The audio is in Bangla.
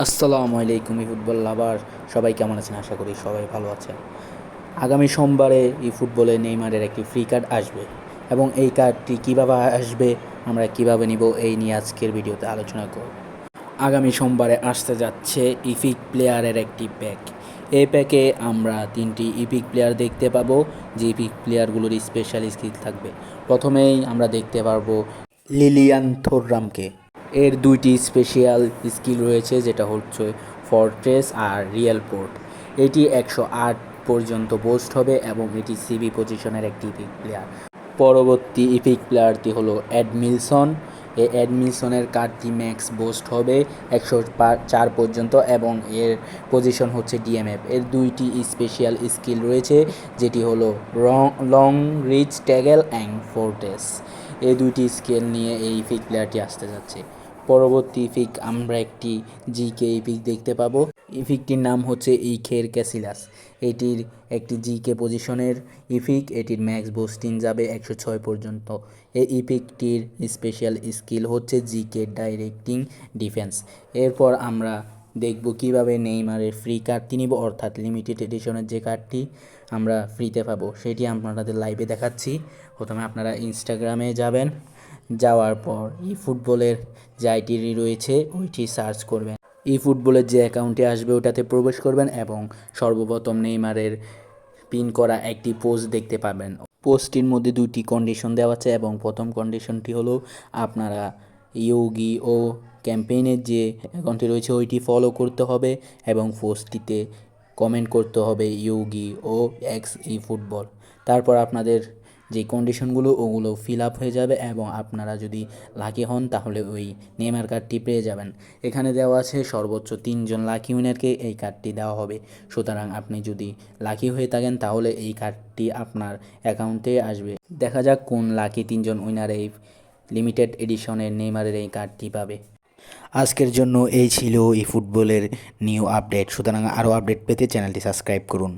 আসসালামু আলাইকুম ই ফুটবল লাভার। সবাই কেমন আছেন? আশা করি সবাই ভালো আছেন। আগামী সোমবারে ই ফুটবলে নেইমারের একটি ফ্রি কার্ড আসবে এবং এই কার্ডটি কীভাবে আসবে আমরা কীভাবে নিব এই নিয়ে আজকের ভিডিওতে আলোচনা করব। আগামী সোমবারে আসতে যাচ্ছে ইফিক প্লেয়ারের একটি প্যাক এই প্যাকে আমরা তিনটি ইপিক প্লেয়ার দেখতে পাবো, যে ইপিক প্লেয়ারগুলোর স্পেশাল স্কিল থাকবে। প্রথমেই আমরা দেখতে পারব লিলিয়ান থোররামকে এর দুইটি স্পেশাল স্কিল রয়েছে, যেটা হচ্ছে ফর্ট্রেস আর রিয়েল পোর্ট এটি একশো আট পর্যন্ত বোস্ট হবে এবং এটি সিবি পজিশনের একটি ইপিক প্লেয়ার পরবর্তী ইপিক প্লেয়ারটি হলো অ্যাডমিলসন এই অ্যাডমিলসনের কার্ডটি ম্যাক্স বোস্ট হবে একশো চার পর্যন্ত এবং এর পজিশন হচ্ছে ডিএমএফ এর দুইটি স্পেশাল স্কিল রয়েছে, যেটি হলো long reach tackle and fortress এই দুইটি স্কেল নিয়ে এই ইপিক প্লেয়ারটি আসতে যাচ্ছে। পরবর্তী ইফিক আমরা একটি জিকে ইফিক দেখতে পাবো। ইপিকটির নাম হচ্ছে ইখের ক্যাসিলাস। এটির একটি জিকে পজিশনের ইফিক এটির ম্যাক্স বোস্টিং যাবে একশো ছয় পর্যন্ত। এই ইপিকটির স্পেশাল স্কিল হচ্ছে জিকে ডাইরেক্টিং ডিফেন্স। এরপর আমরা দেখব কীভাবে নেইমারের ফ্রি কার্ডটি নিব, অর্থাৎ লিমিটেড এডিশনের যে কার্ডটি আমরা ফ্রিতে পাবো, সেটি আপনাদের লাইভে দেখাচ্ছি। প্রথমে আপনারা ইনস্টাগ্রামে যাবেন। যাওয়ার পর ই ফুটবলের যে আইটি রয়েছে, ওইটি সার্চ করবেন। ই ফুটবলের যে অ্যাকাউন্টে আসবে, ওটাতে প্রবেশ করবেন এবং সর্বপ্রথম নেইমারের পিন করা একটি পোস্ট দেখতে পাবেন। পোস্টটির মধ্যে দুটি কন্ডিশন দেওয়া আছে এবং প্রথম কন্ডিশনটি হলো আপনারা ইয়োগি ও ক্যাম্পেইনের যে অ্যাকাউন্টটি রয়েছে, ওইটি ফলো করতে হবে এবং পোস্টটিতে কমেন্ট করতে হবে ইয়োগি ও এক্স ই ফুটবল তারপর আপনাদের যে কন্ডিশনগুলো ওগুলো ফিল আপ হয়ে যাবে এবং আপনারা যদি লাকি হন, তাহলে ওই নেমার কার্ডটি পেয়ে যাবেন। এখানে দেওয়া আছে সর্বোচ্চ তিনজন লাকি উইনারকে এই কার্ডটি দেওয়া হবে। সুতরাং আপনি যদি লাকি হয়ে থাকেন, তাহলে এই কার্ডটি আপনার অ্যাকাউন্টে আসবে। দেখা যাক কোন লাকি তিনজন উইনার এই লিমিটেড এডিশনের নেইমারের এই কার্ডটি পাবে। আজকের জন্য এই ছিল এই ফুটবলের নিউ আপডেট সুতরাং আরও আপডেট পেতে চ্যানেলটি সাবস্ক্রাইব করুন।